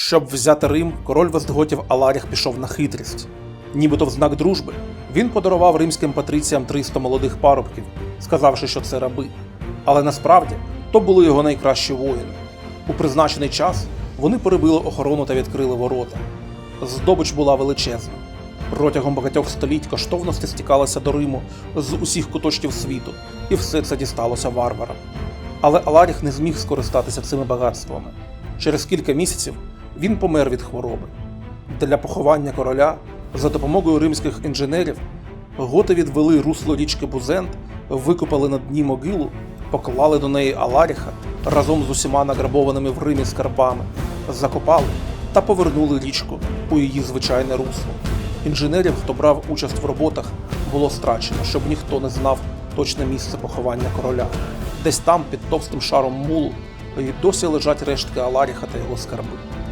Щоб взяти Рим, король Вестготів Аларіх пішов на хитрість. Нібито в знак дружби він подарував римським патриціям 300 молодих парубків, сказавши, що це раби. Але насправді то були його найкращі воїни. У призначений час вони перебили охорону та відкрили ворота. Здобич була величезна. Протягом багатьох століть коштовності стікалися до Риму з усіх куточків світу, і все це дісталося варварам. Але Аларіх не зміг скористатися цими багатствами. Через кілька місяців він помер від хвороби. Для поховання короля за допомогою римських інженерів готи відвели русло річки Бузент, викопали на дні могилу, поклали до неї Аларіха разом з усіма награбованими в Римі скарбами, закопали та повернули річку у її звичайне русло. Інженерів, хто брав участь в роботах, було страчено, щоб ніхто не знав точне місце поховання короля. Десь там, під товстим шаром мулу, і досі лежать рештки Аларіха та його скарби.